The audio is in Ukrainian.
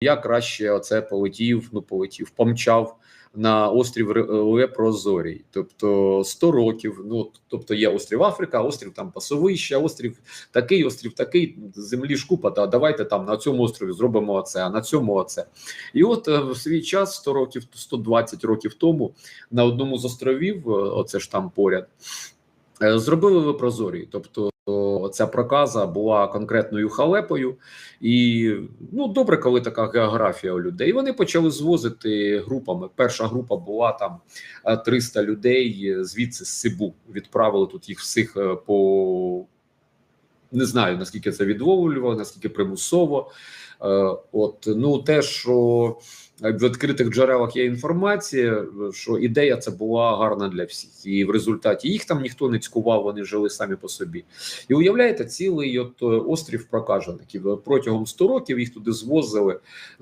я краще оце полетів, ну полетів, помчав на острів Лепрозорій. Тобто 100 років. Ну тобто є острів Африка, острів там Пасовище, острів такий, острів такий, землі ж купа. Та давайте там на цьому острові зробимо оце, а на цьому оце. І от е, в свій час 100 років, 120 років тому на одному з островів, е, оце ж там поряд, е, зробили Лепрозорій. Тобто ця проказа була конкретною халепою, і ну добре, коли така географія у людей. Вони почали звозити групами. Перша група була там е, 300 людей е, звідси з Сибу. Відправили тут їх всіх е, по не знаю наскільки це відловлювало, наскільки примусово. Е, От ну те, що в відкритих джерелах є інформація, що ідея це була гарна для всіх, і в результаті їх там ніхто не цькував, вони жили самі по собі. І уявляєте, цілий от е, острів прокажеників протягом 100 років їх туди звозили